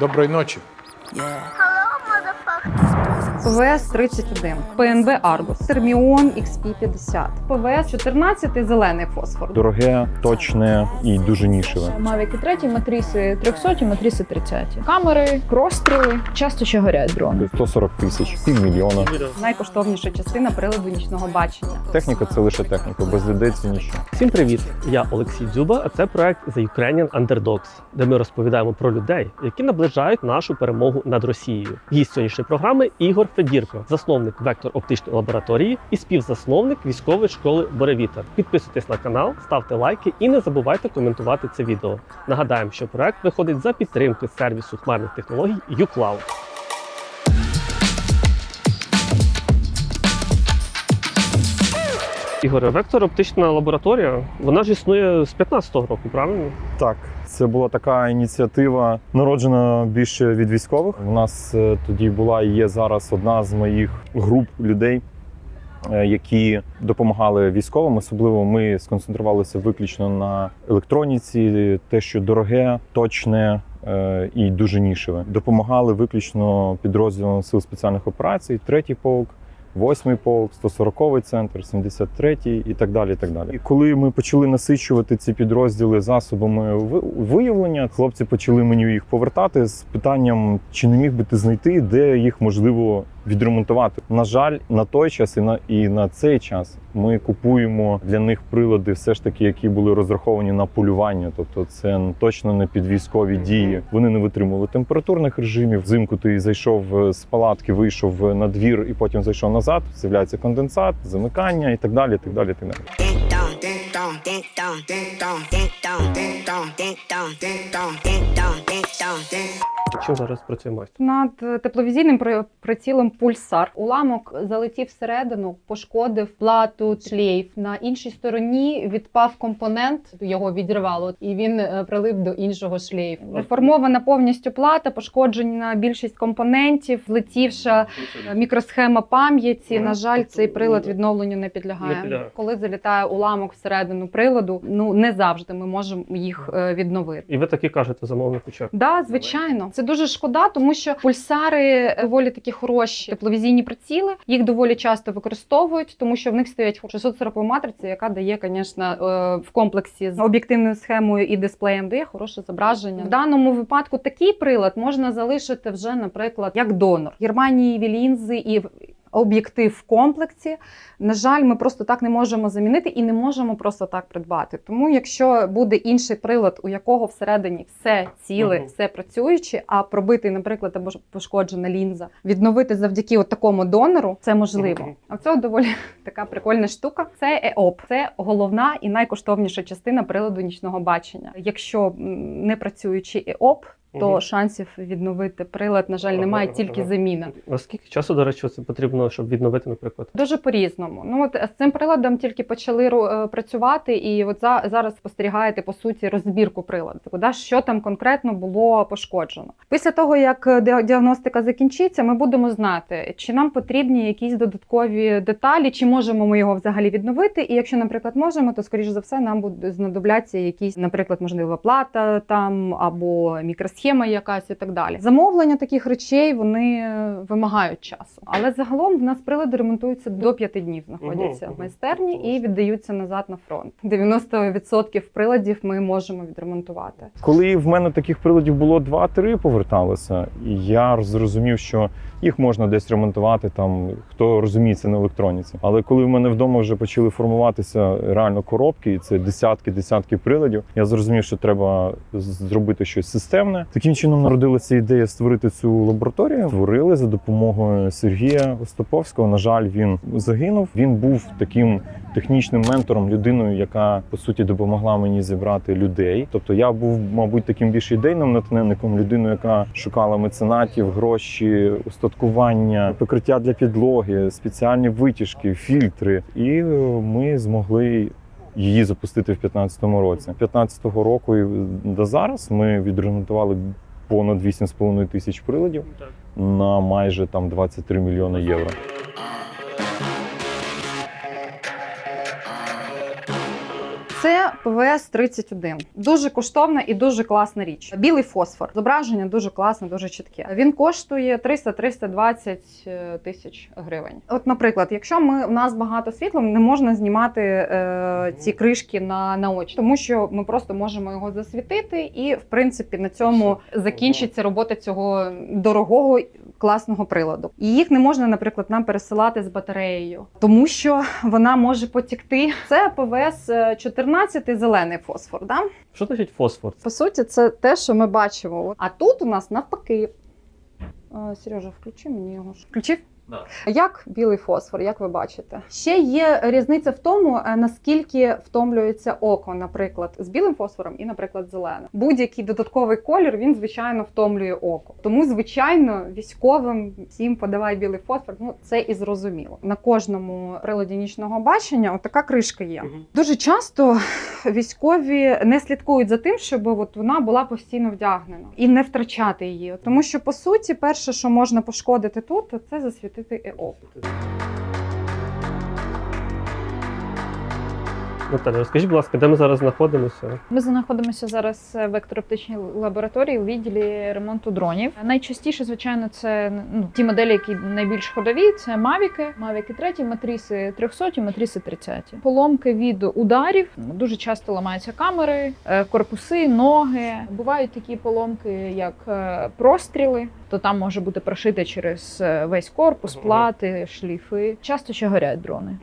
Доброї ночі. ПВС 31, ПНБ Аргус, Терміон XP 50, ПВС 14 зелений фосфор. Дороге, точне і дуже нішеве. Мавіки 3, матриси 300, матриси 30. Камери, розстріли, часто ще горять дрони. 140 тисяч, півмільйона. Найкоштовніша частина приладу нічного бачення. Техніка це лише техніка, без людей це ніщо. Всім привіт! Я Олексій Дзюба, а це проект The Ukrainian Underdogs, де ми розповідаємо про людей, які наближають нашу перемогу над Росією. Гість сьогоднішньої програми Ігор Федірко, засновник вектор оптичної лабораторії і співзасновник військової школи Боревітер. Підписуйтесь на канал, ставте лайки і не забувайте коментувати це відео. Нагадаємо, що проект виходить за підтримки сервісу хмарних технологій uCloud. Ігоре, вектор оптична лабораторія, вона ж існує з 15-го року, правильно? Так, це була така ініціатива, народжена більше від військових. У нас е, тоді була і є зараз одна з моїх груп людей, е, які допомагали військовим. Особливо ми сконцентрувалися виключно на електроніці, те, що дороге, точне. е, І дуже нішеве допомагали виключно підрозділам сил спеціальних операцій, третій полк, восьмий полк, 140-й центр, 73-й і так далі. І так далі. І коли ми почали насичувати ці підрозділи засобами виявлення, хлопці почали мені їх повертати з питанням, чи не міг би ти знайти, де їх можливо відремонтувати. На жаль, на той час і на і на цей час ми купуємо для них прилади, все ж таки, які були розраховані на полювання. Тобто, це точно не під військові дії. Вони не витримували температурних режимів. Взимку ти зайшов е, з палатки, вийшов на двір і потім зайшов назад. З'являється конденсат, замикання і так далі. І так далі, і так далі. Чим зараз працюємо? Над е, тепловізійним прицілом пульсар. Уламок залетів всередину, пошкодив плату, шлейф. На іншій стороні відпав компонент, його відірвало, і він е, прилип до іншого шлейфу. Реформована повністю плата, пошкоджена більшість компонентів, влетівша е, мікросхема пам'яті. На жаль, тобто, цей прилад ну, відновленню не підлягає. Коли залітає уламок всередину приладу, ну не завжди ми можемо їх відновити. І ви таки кажете замовнику чек? Да, звичайно це дуже шкода, тому що пульсари доволі такі хороші тепловізійні приціли. Їх доволі часто використовують, тому що в них стоять 640 матриця, яка дає, звісно, е, в комплексі з об'єктивною схемою і дисплеєм дає хороше зображення. В даному випадку такий прилад можна залишити вже, наприклад, як донор Германії лінзи і. Об'єктив в комплексі, на жаль, ми просто так не можемо замінити і не можемо просто так придбати. Тому, якщо буде інший прилад, у якого всередині все ціле, все працююче, а пробитий, наприклад, або пошкоджена лінза, відновити завдяки от такому донору, це можливо. А це доволі така прикольна штука. Це ЕОП. Це головна і найкоштовніша частина приладу нічного бачення. Якщо не працюючи ЕОП, то Мгм. шансів відновити прилад, на жаль, немає ага, тільки ага. заміна. наскільки часу, до речі, це потрібно, щоб відновити, наприклад? Дуже по-різному. Ну от з цим приладом тільки почали е, працювати, і от за зараз спостерігаєте по суті розбірку приладу. Куди що там конкретно було пошкоджено. Після того як е, діагностика закінчиться, ми будемо знати, чи нам потрібні якісь додаткові деталі, чи можемо ми його взагалі відновити. І якщо, наприклад, можемо, то скоріш за все нам буде знадобляться якісь, наприклад, можливо, плата там або мікросхема якась і так далі. Замовлення таких речей вони е, вимагають часу. Але загалом в нас прилади ремонтуються до 5 днів, знаходяться Мгм, в майстерні і віддаються назад на фронт. 90% приладів ми можемо відремонтувати. Коли в мене таких приладів було 2-3 поверталося, і я зрозумів, що їх можна десь ремонтувати, там хто розуміється на електроніці. Але коли в мене вдома вже почали формуватися реально коробки, і це десятки, десятки приладів, я зрозумів, що треба зробити щось системне. Таким чином народилася ідея створити цю лабораторію. Створили за допомогою Сергія Остаповського. На жаль, він загинув. Він був таким технічним ментором, людиною, яка по суті допомогла мені зібрати людей. Тобто я був, мабуть, таким більш ідейним натхненником, людиною, яка шукала меценатів, гроші, устаткування, покриття для підлоги, спеціальні витяжки, фільтри. І е, ми змогли. Її запустити в 2015 році. 15-го року і до зараз ми відремонтували понад 8,5 тисяч приладів на майже там 23 мільйони євро. Це ПВС 31 Дуже коштовна і дуже класна річ. Білий фосфор. Зображення дуже класне, дуже чітке. Він коштує 300-320 е, тисяч гривень. От, наприклад, якщо ми у нас багато світла, не можна знімати е, ці кришки на, на очі, тому що ми просто можемо його засвітити, і в принципі на цьому закінчиться робота цього дорогого класного приладу. І їх не можна, наприклад, нам пересилати з батареєю, тому що вона може потікти. Це ПВС 14 зелений фосфор. Да? Що значить фосфор? По суті, це те, що ми бачимо. А тут у нас навпаки. Сережа, включи мені його. ж. Включив? Да. Як білий фосфор, як ви бачите? Ще є різниця в тому, е, наскільки втомлюється око, наприклад, з білим фосфором і, наприклад, зеленим. Будь-який додатковий колір він звичайно втомлює око. Тому, звичайно, військовим всім подавай білий фосфор. Ну це і зрозуміло. На кожному приладі нічного бачення от така кришка є. Дуже часто військові не слідкують за тим, щоб от вона була постійно вдягнена і не втрачати її. Тому що по суті, перше, що можна пошкодити тут, це засвітити ЕО. Наталя, розкажіть, будь ласка, де ми зараз знаходимося? Ми знаходимося зараз в вектор-оптичній лабораторії у відділі ремонту дронів. Найчастіше, звичайно, це ну, ті моделі, які найбільш ходові. Це мавіки, мавіки 3, матріси 300, матріси 30. Поломки від ударів дуже часто ламаються камери, е, корпуси, ноги. Бувають такі поломки, як е, простріли. То там може бути прошите через е, весь корпус, плати, шліфи. Часто ще горять дрони.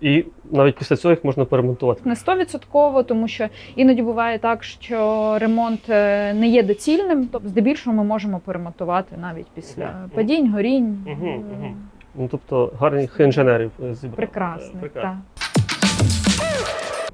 І навіть після цього їх можна перемонтувати. Не стовідсотково, тому що іноді буває так, що ремонт е, не є доцільним. Тобто, здебільшого ми можемо перемонтувати навіть після Мгм. падінь, горінь. Е, мгм. Ну тобто гарних інженерів е, зібрали. Прекрасно. Прекрасно. Так.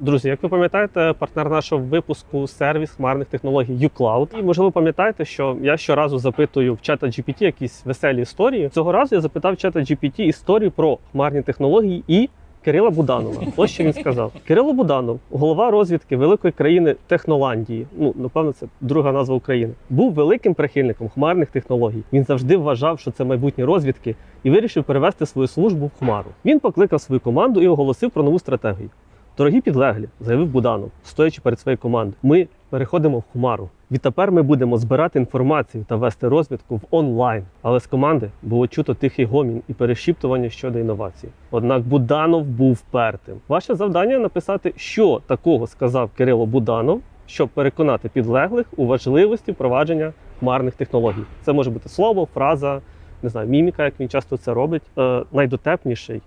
Друзі, як ви пам'ятаєте, партнер нашого випуску сервіс хмарних технологій uCloud. І можливо пам'ятаєте, що я щоразу запитую в чата GPT якісь веселі історії. Цього разу я запитав чата GPT історію про хмарні технології і. Кирила Буданова, ось що він сказав. Кирило Буданов, голова розвідки великої країни Техноландії. Ну напевно, це друга назва України. Був великим прихильником хмарних технологій. Він завжди вважав, що це майбутні розвідки, і вирішив перевести свою службу в хмару. Він покликав свою команду і оголосив про нову стратегію. Дорогі підлеглі, заявив Буданов, стоячи перед своєю командою. Ми переходимо в хмару. Відтепер ми будемо збирати інформацію та вести розвідку в онлайн. Але з команди було чуто тихий гомін і перешіптування щодо інновацій. Однак Буданов був впертим. Ваше завдання написати, що такого сказав Кирило Буданов, щоб переконати підлеглих у важливості впровадження хмарних технологій. Це може бути слово, фраза, не знаю, міміка, як він часто це робить. Е, найдотепніший,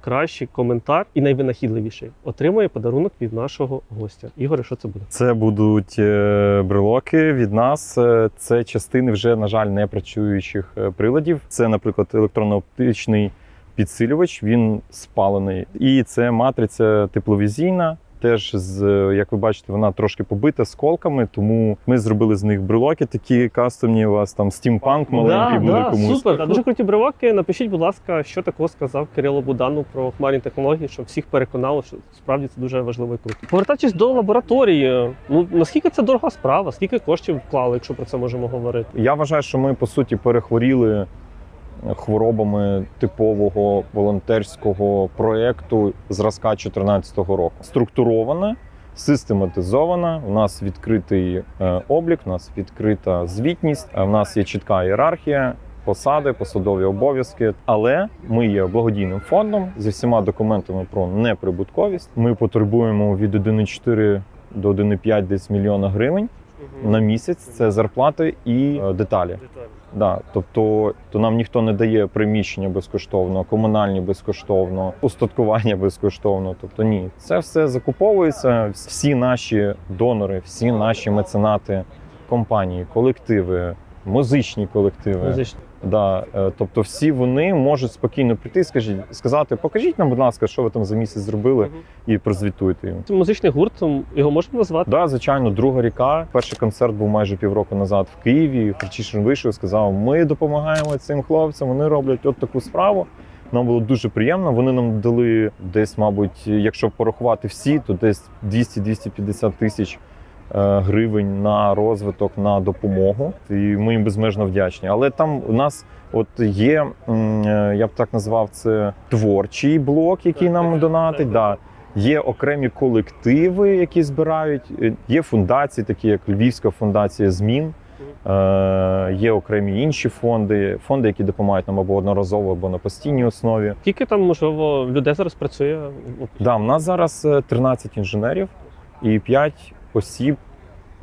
найкращий коментар і найвинахідливіший отримує подарунок від нашого гостя. Ігоре, що це буде? Це будуть е, брелоки від нас. Е, Це частини вже, на жаль, не працюючих е, приладів. Це, наприклад, електронно-оптичний підсилювач. Він спалений. І це матриця тепловізійна. Теж з як ви бачите, вона трошки побита сколками, тому ми зробили з них брелоки такі кастомні. У вас там стімпанк маленький буде да, комусь. супер. Да, дуже круті бриваки. Напишіть, будь ласка, що такого сказав Кирило Будану про хмарні технології, щоб всіх переконало, що справді це дуже важливо і круто. Повертаючись до лабораторії, ну наскільки це дорога справа, скільки коштів вклали, якщо про це можемо говорити? Я вважаю, що ми по суті перехворіли хворобами типового волонтерського проєкту зразка 2014 року. Структурована, систематизована. У нас відкритий е, облік, у нас відкрита звітність, е, у нас є чітка ієрархія. Посади, посадові обов'язки, але ми є благодійним фондом зі всіма документами про неприбутковість. Ми потребуємо від 1,4 до 1,5 десь мільйона гривень на місяць. Це зарплати і е, деталі. Да, тобто то нам ніхто не дає приміщення безкоштовно, комунальні безкоштовно, устаткування безкоштовно. Тобто ні, це все закуповується. Всі наші донори, всі наші меценати, компанії, колективи, музичні колективи. Музичні. Да, е, тобто всі вони можуть спокійно прийти, скажіть, сказати, покажіть нам, будь ласка, що ви там за місяць зробили, і прозвітуйте їм. Це музичний гурт, його можемо назвати? Да, звичайно, друга ріка. Перший концерт був майже півроку назад в Києві. Харчишин вийшов, сказав: Ми допомагаємо цим хлопцям. Вони роблять от таку справу. Нам було дуже приємно. Вони нам дали десь, мабуть, якщо порахувати всі, то десь 200-250 тисяч гривень на розвиток, на допомогу. І ми їм безмежно вдячні. Але там у нас от є, е, я б так назвав це творчий блок, який нам донатить. Да. Є окремі колективи, які збирають. Е, Є фундації, такі як Львівська фундація змін. Е, Є окремі інші фонди, фонди, які допомагають нам або одноразово, або на постійній основі. Скільки там, можливо, людей зараз працює? Да, у нас зараз е, 13 інженерів і 5 осіб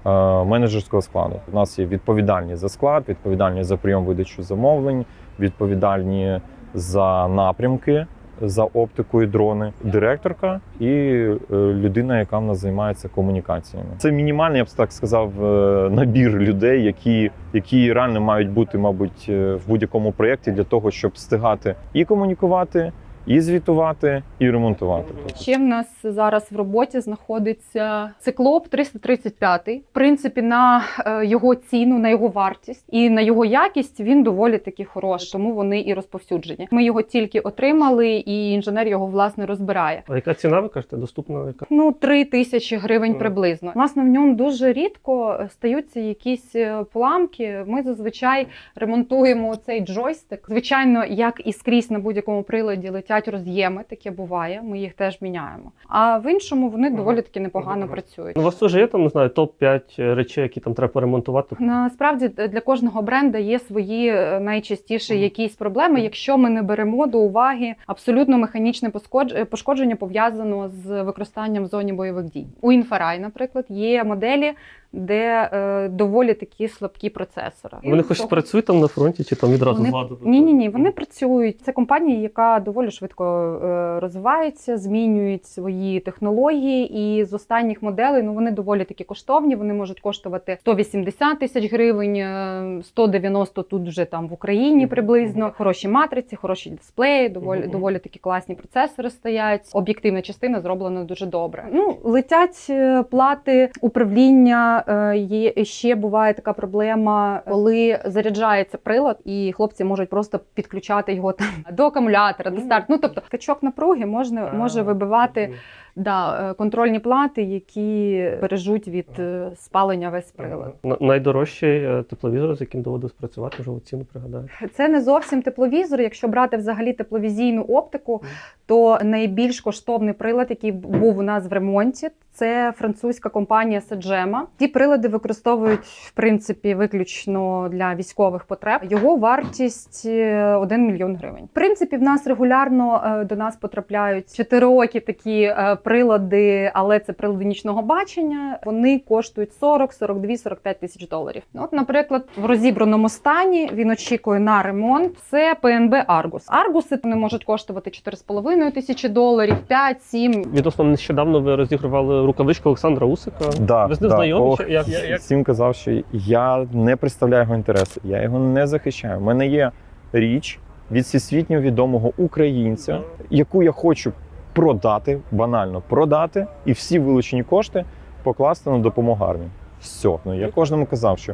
е, менеджерського складу. У нас є відповідальні за склад, відповідальні за прийом видачу замовлень, відповідальні за напрямки, за оптику і дрони, директорка і е, людина, яка в нас займається комунікаціями. Це мінімальний, я б так сказав, е, набір людей, які, які реально мають бути, мабуть, в будь-якому проєкті для того, щоб встигати і комунікувати, і звітувати, і ремонтувати. Ще в нас зараз в роботі знаходиться циклоп 335. В принципі, на е, його ціну, на його вартість і на його якість він доволі таки хороший, тому вони і розповсюджені. Ми його тільки отримали, і інженер його власне розбирає. А яка ціна, ви кажете, доступна? Яка? Ну, 3 тисячі гривень приблизно. Власне, в ньому дуже рідко стаються якісь е, поламки. Ми зазвичай ремонтуємо цей джойстик. Звичайно, як і скрізь на будь-якому приладі летять роз'єми, таке буває. Ми їх теж міняємо. А в іншому вони доволі таки непогано Мгм. працюють. Ну, у вас теж є там, не знаю, топ-5 речей, які там треба поремонтувати. Насправді для кожного бренда є свої е, найчастіші Мгм. якісь проблеми. Якщо ми не беремо до уваги абсолютно механічне е, пошкодження пов'язано з використанням в зоні бойових дій. У Інфарай, наприклад, є моделі, де е, доволі такі слабкі процесори. Вони хоч працюють там на фронті, чи там відразу Вони- згадувати? Ні, ні, ні, вони працюють. Це компанія, яка доволі швидко е, розвивається, змінюють свої технології. І з останніх моделей ну вони доволі таки коштовні. Вони можуть коштувати 180 тисяч гривень, е, 190 тут вже там в Україні приблизно. Хороші матриці, хороші дисплеї, доволі доволі такі класні процесори стоять. Об'єктивна частина зроблена дуже добре. Ну летять е, плати управління. Е, Є ще буває така проблема, коли заряджається прилад, і хлопці можуть просто підключати його там до акумулятора, до старту. Ну тобто качок напруги можна може вибивати да, е, контрольні плати, які бережуть від е, спалення весь прилад. Найдорожчий е, тепловізор, з яким доводилось працювати, можливо, ціну пригадаєте. Це не зовсім тепловізор. Якщо брати взагалі тепловізійну оптику, то найбільш коштовний прилад, який був у нас в ремонті, це французька компанія Саджема. Ті прилади використовують в принципі виключно для військових потреб. Його вартість е, 1 мільйон гривень. В принципі, в нас регулярно до нас потрапляють чотироокі такі е, прилади, але це прилади нічного бачення. Вони коштують 40, 42, 45 тисяч доларів. Ну, От, наприклад, в розібраному стані він очікує на ремонт. Це PNB Argus. Аргуси вони можуть коштувати 4,5 тисячі доларів, 5, 7. Відносно нещодавно ви розігрували рукавичку Олександра Усика. Да, ви з ним да. знайомі? Ох, як, як? Всім казав, що я не представляю його інтереси, я його не захищаю. У мене є річ від всесвітньо відомого українця, яку я хочу продати, банально продати, і всі вилучені кошти покласти на допомогу армії. Все. Ну я кожному казав, що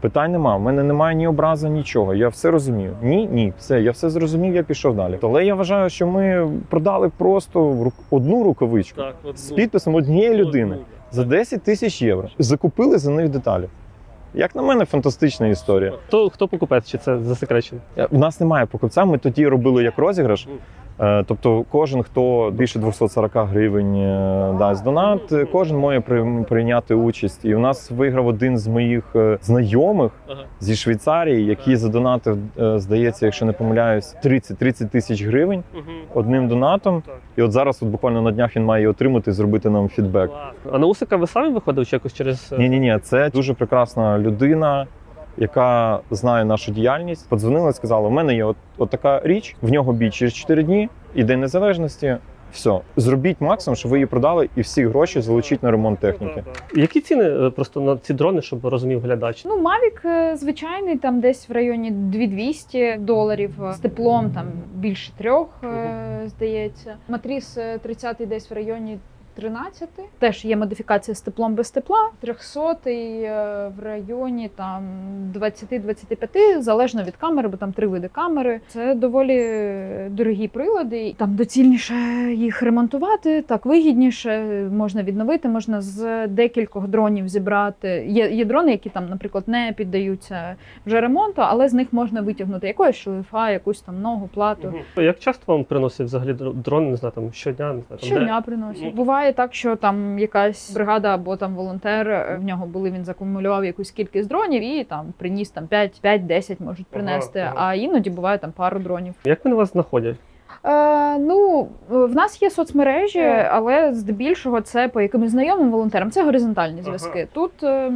питань нема. У мене немає ні образу, нічого. Я все розумію. Ні, ні, все, я все зрозумів, я пішов далі. Але я вважаю, що ми продали просто одну рукавичку Так, от, з ну, підписом однієї ну, людини ну, за 10 тисяч євро. Закупили за них деталі. Як на мене, фантастична історія. Хто, хто покупець, чи це засекречено? Е, У нас немає покупця. Ми тоді робили як розіграш. Е, Тобто, кожен, хто більше 240 гривень е, дасть донат, е, кожен може при- прийняти участь. І у нас виграв один з моїх знайомих зі Швейцарії, який задонатив, здається, якщо не помиляюсь, 30-30 тисяч гривень одним донатом. І от зараз, от буквально на днях, він має її отримати і зробити нам фідбек. А на Усика ви самі виходили чи якось через. Ні, ні, ні, це дуже прекрасна людина, яка знає нашу діяльність. Подзвонила і сказала: у мене є от, от така річ, в нього бій через 4 дні, і День Незалежності. Все, зробіть максимум, щоб ви її продали, і всі гроші залучіть на ремонт техніки. Які ціни е, просто на ці дрони, щоб розумів глядач? Ну, Mavic е, звичайний, там десь в районі 2200 доларів. е, З теплом там більше трьох, здається. Матріс е, 30 десь в районі 13. Теж є модифікація з теплом без тепла. 300 в районі там 20-25, залежно від камери, бо там три види камери. Це доволі дорогі прилади. Там доцільніше їх ремонтувати, так вигідніше, можна відновити, можна з декількох дронів зібрати. Є, є дрони, які там, наприклад, не піддаються вже ремонту, але з них можна витягнути якогось шлейфа, якусь там ногу, плату. Як часто вам приносять взагалі дро- дрон, не знаю, там щодня, не знаю, там, Щодня приносять. Ну. Буває так, що там якась бригада або там волонтер е, в нього були, він закумулював якусь кількість дронів і там приніс там 5-10 можуть принести. ага. А іноді буває там пару дронів. Як вони вас знаходять? Е, ну, в нас є соцмережі, але здебільшого це по якимось знайомим волонтерам. Це горизонтальні зв'язки. Тут е,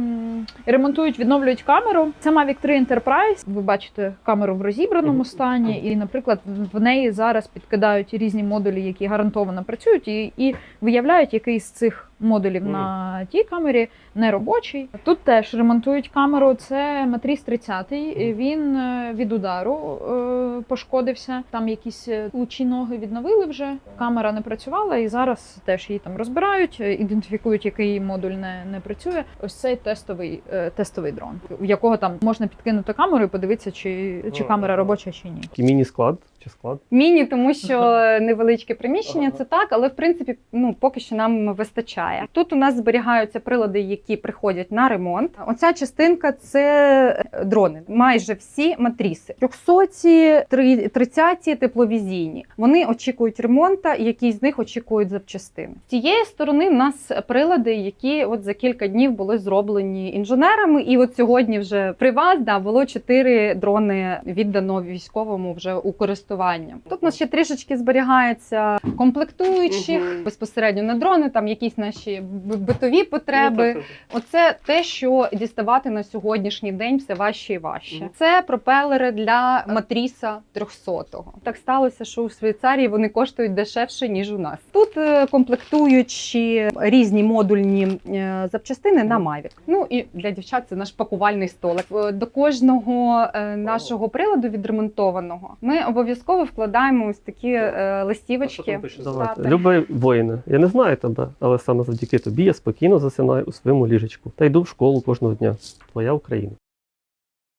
ремонтують, відновлюють камеру. Це Mavic 3 Enterprise. Ви бачите камеру в розібраному стані, і, наприклад, в неї зараз підкидають різні модулі, які гарантовано працюють, і, і виявляють, який з цих модулів Мгм. на тій камері не робочий. Тут теж ремонтують камеру. Це Матріс 30. і Він е, від удару е, пошкодився. Там якісь е, лучі ноги відновили вже. Камера не працювала, і зараз теж її там розбирають, ідентифікують, який модуль не, не працює. Ось цей тестовий е, тестовий дрон, у якого там можна підкинути камеру і подивитися, чи, чи камера робоча, чи ні. Міні-склад чи склад? Міні, тому що невеличке приміщення, це так, але в принципі ну поки що нам вистачає. Тут у нас зберігаються прилади, які приходять на ремонт. Оця частинка це е, дрони. Майже всі матріси. 300, 30 тепловізійні. Вони очікують ремонта, які з них очікують запчастини. З цієї сторони в нас прилади, які от за кілька днів були зроблені інженерами. І от сьогодні вже при вас да було чотири дрони віддано військовому вже у користування. Тут у нас ще трішечки зберігається комплектуючих Мгм. безпосередньо на дрони, там якісь наші битові потреби. Оце те, що діставати на сьогоднішній день все важче і важче. Мгм. Це пропелери для матріса 300-го. Так сталося, що у Швейцарії вони коштують дешевше ніж у нас. Тут е, комплектуючі різні модульні е, запчастини на Mavic. Ну і для дівчат це наш пакувальний столик. Е, До кожного нашого приладу відремонтованого ми обов'язково вкладаємо ось такі е, листівочки. Давайте. Любий воїне, я не знаю тебе, але саме завдяки тобі я спокійно засинаю у своєму ліжечку та йду в школу кожного дня. Твоя Україна.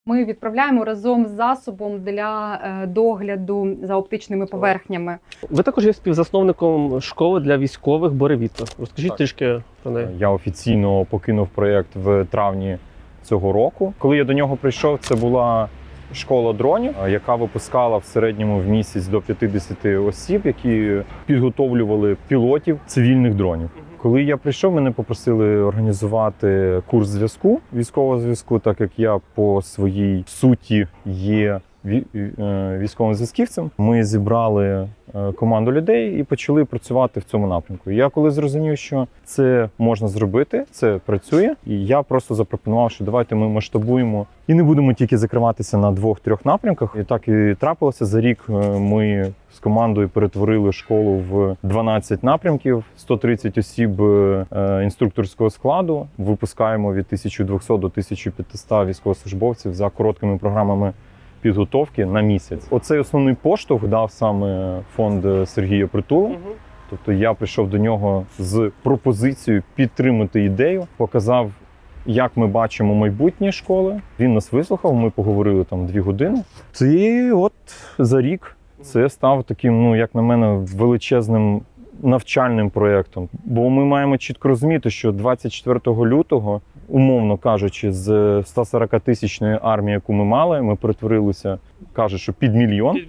Ми відправляємо разом з засобом для е, догляду за оптичними поверхнями. Ви також є співзасновником школи для військових Боревіта. Розкажіть Так. трішки про неї. Я офіційно покинув проєкт в травні цього року. Коли я до нього прийшов, це була школа дронів, е, яка випускала в середньому в місяць до 50 осіб, які підготовлювали пілотів цивільних дронів. Коли я прийшов, мене попросили організувати курс зв'язку, військового зв'язку, так як я по своїй суті є військовим зв'язківцем. Ми зібрали е, команду людей і почали працювати в цьому напрямку. Я коли зрозумів, що це можна зробити, це працює, і я просто запропонував, що давайте ми масштабуємо і не будемо тільки закриватися на двох-трьох напрямках. І так і трапилося. За рік е, ми з командою перетворили школу в 12 напрямків, 130 осіб е, інструкторського складу. Випускаємо від 1200 до 1500 військовослужбовців за короткими програмами підготовки на місяць. Оцей основний поштовх дав саме фонд Сергія Притула. Тобто я прийшов до нього з пропозицією підтримати ідею, показав, як ми бачимо майбутнє школи. Він нас вислухав, ми поговорили там дві години. І от за рік це став таким, ну як на мене, величезним навчальним проєктом. Бо ми маємо чітко розуміти, що 24 лютого, умовно кажучи, з 140-тисячної армії, яку ми мали, ми перетворилися, кажуть, що під мільйон.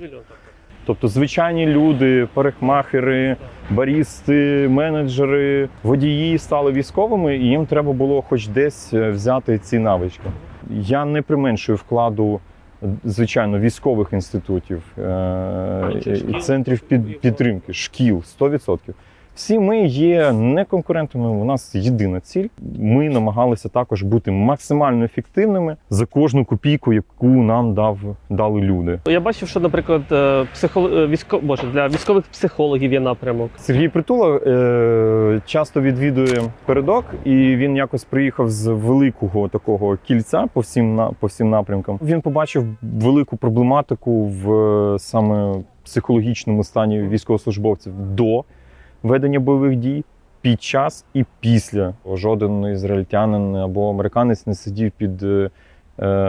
Тобто звичайні люди, парикмахери, барісти, менеджери, водії стали військовими, і їм треба було хоч десь е, взяти ці навички. Я не применшую вкладу, е, звичайно, військових інститутів, е, центрів під, підтримки, шкіл 100%. Всі ми є не конкурентами. У нас єдина ціль. Ми намагалися також бути максимально ефективними за кожну копійку, яку нам дав дали люди. Я бачив, що, наприклад, е, психо... е, військо... Боже, для військових психологів є напрямок. Сергій Притула е, часто відвідує передок, і він якось приїхав з великого такого кільця по всім на по всім напрямкам. Він побачив велику проблематику в е, саме психологічному стані військовослужбовців до ведення бойових дій. під час і після. Жоден ізраїльтянин або американець не сидів під е,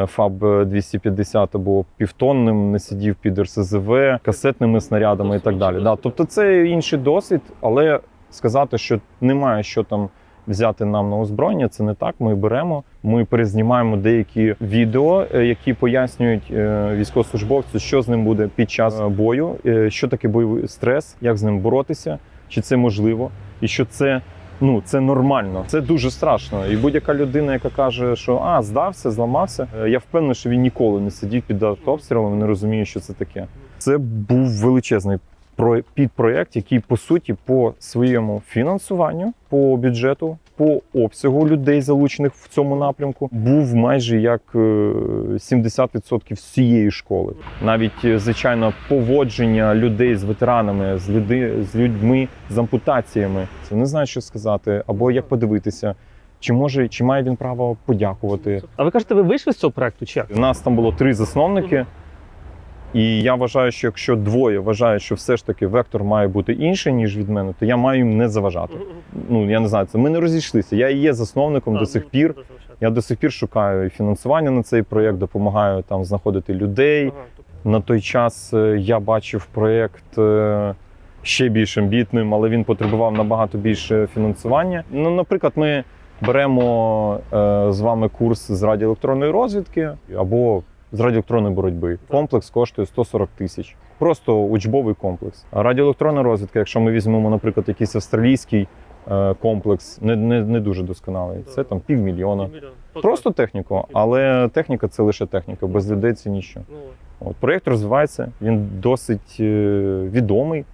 ФАБ 250 або півтонним, не сидів під РСЗВ, касетними снарядами і так далі. Да, тобто це інший досвід, але сказати, що немає що там взяти нам на озброєння, це не так. Ми беремо, ми перезнімаємо деякі відео, е, які пояснюють е, військовослужбовцю, що з ним буде під час е, бою, е, що таке бойовий стрес, як з ним боротися, чи це можливо, і що це. Ну, це нормально, це дуже страшно. І будь-яка людина, яка каже, що а здався, зламався. е, Я впевнений, що він ніколи не сидів під обстрілом, не розуміє, що це таке. Це був величезний підпроєкт, який по суті по своєму фінансуванню, по бюджету, по обсягу людей, залучених в цьому напрямку, був майже як е, 70% всієї школи. Навіть е, звичайно поводження людей з ветеранами, з люди з людьми з ампутаціями. Це не знаю, що сказати, або як подивитися. Чи може, чи має він право подякувати? А ви кажете, ви вийшли з цього проекту? Чи як? У нас там було три засновники, і я вважаю, що якщо двоє вважають, що все ж таки вектор має бути інший, ніж від мене, то я маю їм не заважати. Ну я не знаю, це ми не розійшлися. Я і є засновником до сих пір. Я до сих пір шукаю і фінансування на цей проєкт, допомагаю там знаходити людей. На той час е, я бачив проєкт е, ще більш амбітним, але він потребував набагато більше фінансування. Ну, наприклад, ми беремо е, з вами курс з радіоелектронної розвідки або з радіоелектронної боротьби. Комплекс коштує 140 тисяч. Просто учбовий комплекс. А радіоелектронна розвідка, якщо ми візьмемо, наприклад, якийсь австралійський е, комплекс, не, не, не дуже досконалий. Це там півмільйона. Просто техніку, але техніка це лише техніка, без людей це ніщо. От проєкт розвивається, він досить е, відомий,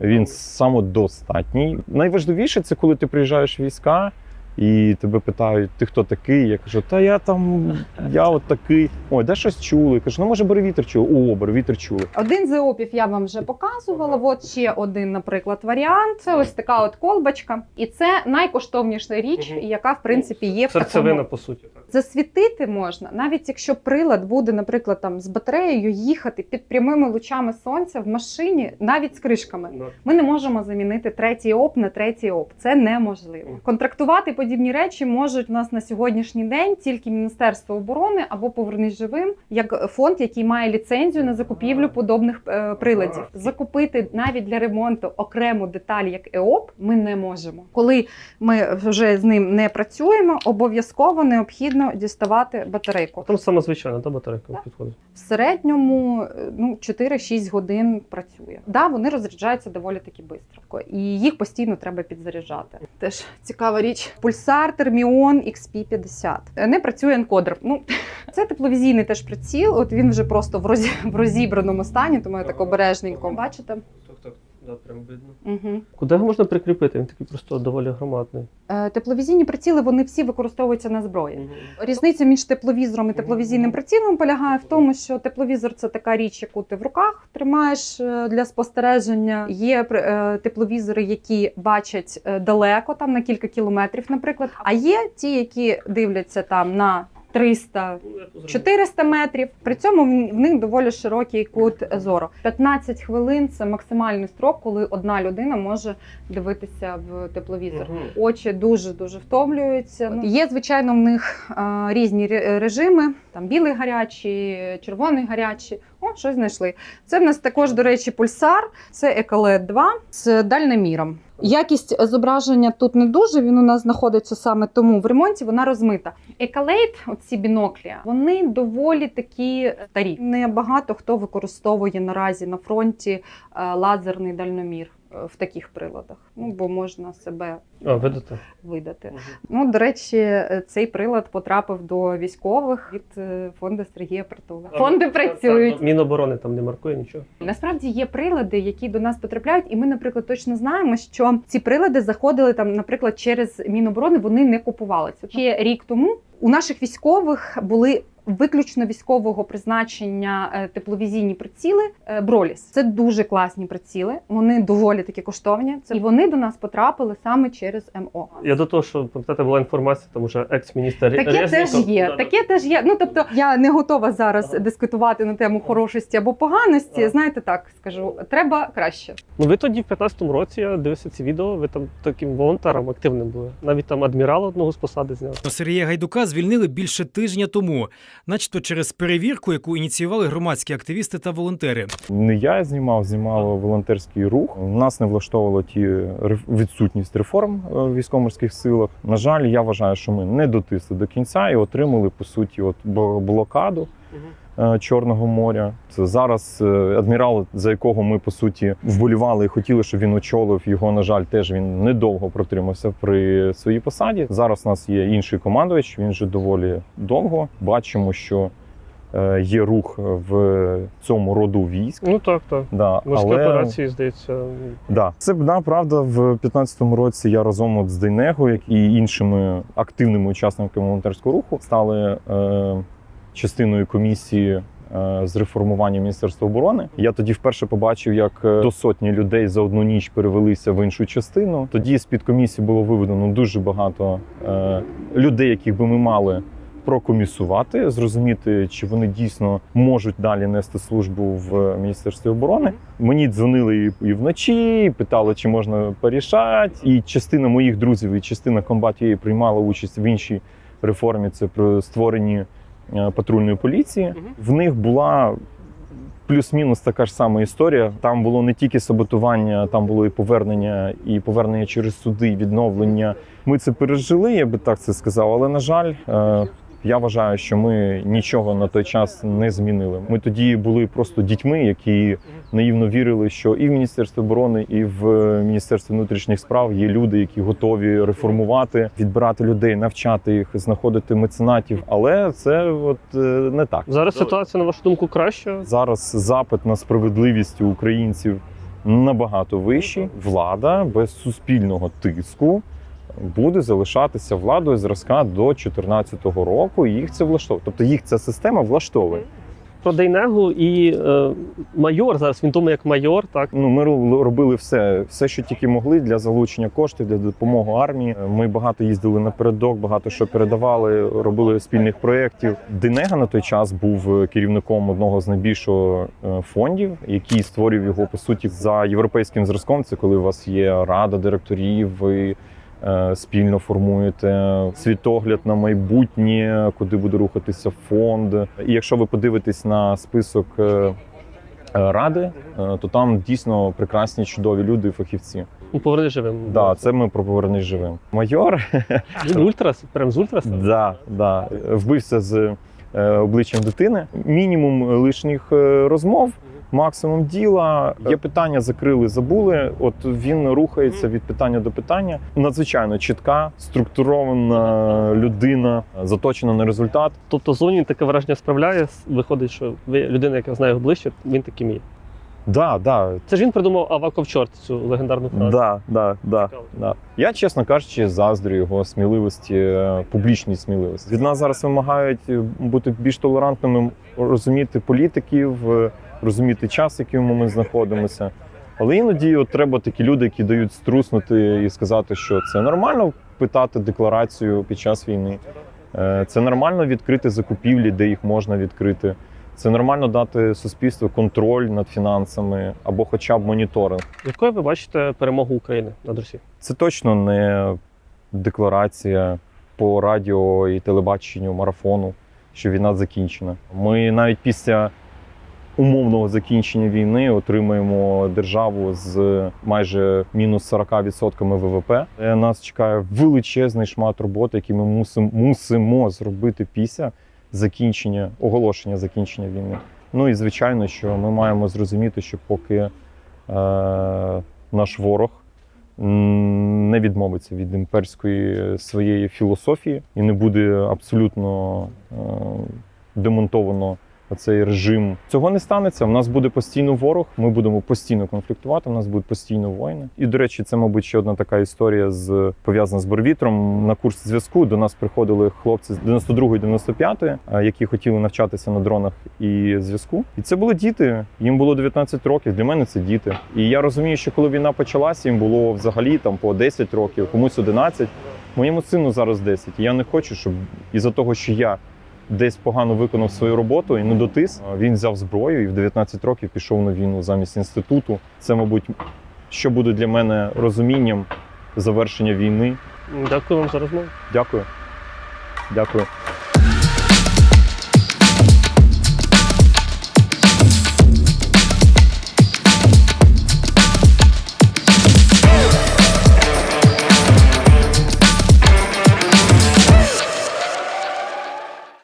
він самодостатній. Найважливіше це коли ти приїжджаєш в війська. І тебе питають, ти хто такий? Я кажу, та я там, я от такий. Ой, де щось чули? Кажу, ну може беревітер чули? О, беревітер чули. Один з ЕОПів я вам вже показувала. От ще один, наприклад, варіант. Це ось така от колбочка, і це найкоштовніша річ, Мгм. яка в принципі є в Серцевина, такому. по суті. Так. Засвітити можна, навіть якщо прилад буде, наприклад, там з батареєю їхати під прямими лучами сонця в машині, навіть з кришками. Ну, Ми не можемо замінити третій ОП на третій ОП. Це неможливо. Контрактувати подібні речі можуть у нас на сьогоднішній день тільки Міністерство оборони або Повернись живим, як фонд, який має ліцензію на закупівлю подобних е, приладів. Закупити навіть для ремонту окрему деталь, як ЕОП, ми не можемо. Коли ми вже з ним не працюємо, обов'язково необхідно діставати батарейку. Там саме звичайна та батарейка Так. підходить. В середньому е, ну 4-6 годин працює. Да, вони розряджаються доволі таки швидко, і їх постійно треба підзаряджати. Теж цікава річ. Пульсар Міон XP50. Не працює енкодер. Ну це тепловізійний теж приціл. От він вже просто в розі в розібраному стані, тому я так обережненько. Бачите? Так, так, да, прям видно. Угу. Куди його можна прикріпити? Він такий просто доволі громадний. Е, тепловізійні приціли вони всі використовуються на зброї. Різниця між тепловізором і тепловізійним прицілом полягає в тому, що тепловізор це така річ, яку ти в руках тримаєш е, для спостереження. Є при- е, тепловізори, які бачать е, далеко, там на кілька кілометрів, наприклад. А є ті, які дивляться там на 300 400 метрів. При цьому в них доволі широкий кут зору. 15 хвилин це максимальний строк, коли одна людина може дивитися в тепловізор. Очі дуже дуже втомлюються. Ну, є звичайно в них різні режими: там білий гарячий, червоний гарячий. О, щось знайшли. Це в нас також, до речі, пульсар. Це Еколет 2 з дальноміром. Якість зображення тут не дуже. Він у нас знаходиться саме тому в ремонті. Вона розмита. Екалейт, оці біноклі, вони доволі такі старі. Не багато хто використовує наразі на фронті е, лазерний дальномір в таких приладах. Ну бо можна себе А, видите? видати. Ну, до речі, цей прилад потрапив до військових від е, фонду Сергія Притула. Фонди працюють. Міноборони там не маркує нічого. Насправді є прилади, які до нас потрапляють, і ми, наприклад, точно знаємо, що ці прилади заходили там, наприклад, через Міноборони. Вони не купувалися. Ще рік тому у наших військових були виключно військового призначення е, тепловізійні приціли е, Броліс. Це дуже класні приціли. Вони доволі таки коштовні. Це і вони до нас потрапили саме через МО. Я до того, що пам'ятаєте, була інформація, тому що екс-міністр Таке Резніков- теж є. Да-да. Таке теж є. Ну тобто я не готова зараз Ага. дискутувати на тему хорошості або поганості. Ага. Знаєте, так скажу, треба краще. Ну ви тоді в 15-му році я дивився ці відео. Ви там таким волонтером активним були. Навіть там адмірала одного з посади зняли. Сергія Гайдука звільнили більше тижня тому, начебто через перевірку, яку ініціювали громадські активісти та волонтери. Не я знімав, знімав волонтерський рух. Нас не влаштовувала ті відсутність реформ е, в військово-морських силах. На жаль, я вважаю, що ми не дотисли до кінця і отримали по суті от бо- блокаду. Е, Чорного моря це зараз е, адмірал, за якого ми по суті вболівали і хотіли, щоб він очолив його. На жаль, теж він недовго протримався при своїй посаді. Зараз у нас є інший командувач. Він вже доволі довго. Бачимо, що е, є рух в цьому роду військ. Ну так, так. Да, Морські але операції, здається, да, це да, правда. В 15-му році я разом от з Дейнего, як і іншими активними учасниками волонтерського руху, стали е, частиною комісії. е, З реформування Міністерства оборони я тоді вперше побачив, як е, до сотні людей за одну ніч перевелися в іншу частину. Тоді з під комісії було виведено дуже багато е, людей, яких би ми мали прокомісувати, зрозуміти, чи вони дійсно можуть далі нести службу в міністерстві оборони. Мені дзвонили і, вночі, і питали, чи можна порішати. І частина моїх друзів, і частина комбатів приймала участь в іншій реформі. Це про створенні патрульної поліції. В них була. Плюс-мінус така ж сама історія. Там було не тільки саботування, там було і повернення, і повернення через суди, відновлення. Ми це пережили, я би так це сказав. Але на жаль, е, я вважаю, що ми нічого на той час не змінили. Ми тоді були просто дітьми, які наївно вірили, що і в Міністерстві оборони, і в Міністерстві внутрішніх справ є люди, які готові реформувати, відбирати людей, навчати їх, знаходити меценатів. Але це от е, не так. зараз ситуація, на вашу думку, краща. Зараз запит на справедливість у українців набагато вищий. Влада без суспільного тиску буде залишатися владою зразка до 2014 року. І їх це влаштовує. Тобто їх ця система влаштовує. Про Дейнегу і е, майор зараз він думає як майор, так Ну, ми робили все, все, що тільки могли для залучення коштів, для допомоги армії. Ми багато їздили напередок, багато що передавали, робили спільних проєктів. Денега на той час був е, керівником одного з найбільшого е, фондів, який створив його по суті за європейським зразком. Це коли у вас є рада директорів. Е, Спільно формуєте світогляд на майбутнє, куди буде рухатися фонд. І якщо ви подивитесь на список е, е, ради, е, то там дійсно прекрасні чудові люди, і фахівці. ну, поверни живим. Да, це ми про повернись живим. Майор, Він ультрас, прям з ультрас. да, да, вбився з е, обличчям дитини. Мінімум лишніх е, розмов. Максимум діла є питання, закрили, забули. От він рухається від питання до питання. Надзвичайно чітка, структурована людина, заточена на результат. Тобто зоні таке враження справляє. Виходить, що ви людина, яка знає його ближче, він таким є. Да, да, Це ж він придумав Аваков чорт, цю легендарну фразу. да, да, да. Да. Я, чесно кажучи, заздрю його сміливості, е, публічній сміливості. Від нас зараз вимагають е, бути більш толерантними, розуміти політиків, е, розуміти час, в якому ми знаходимося. Але іноді от треба такі люди, які дають струснути і сказати, що це нормально питати декларацію під час війни. Е, Це нормально відкрити закупівлі, де їх можна відкрити. Це нормально дати суспільству контроль над фінансами або хоча б моніторинг. Якою ви бачите перемогу України над Росією? Це точно не декларація по радіо і телебаченню марафону, що війна закінчена. Ми навіть після умовного закінчення війни отримаємо державу з майже мінус 40% ВВП. Е, Нас чекає величезний шмат роботи, який ми мусимо, мусимо зробити після закінчення оголошення закінчення війни. Ну і звичайно, що ми маємо зрозуміти, що поки е, наш ворог не відмовиться від імперської своєї філософії і не буде абсолютно е, демонтовано цей режим. Цього не станеться. У нас буде постійно ворог. Ми будемо постійно конфліктувати. У нас будуть постійно воїни. І до речі, це, мабуть, ще одна така історія з пов'язана з Борвітром. На курс зв'язку до нас приходили хлопці з 92-ї, 95-ї, е, які хотіли навчатися на дронах і зв'язку. І це були діти. Їм було 19 років. Для мене це діти. І я розумію, що коли війна почалася, їм було взагалі там по 10 років, комусь 11. Моєму сину зараз 10. І я не хочу, щоб із-за того, що я десь погано виконав свою роботу і не дотис, він взяв зброю і в 19 років пішов на війну замість інституту. Це, мабуть, що буде для мене розумінням завершення війни. Дякую вам за розмову. Дякую. Дякую.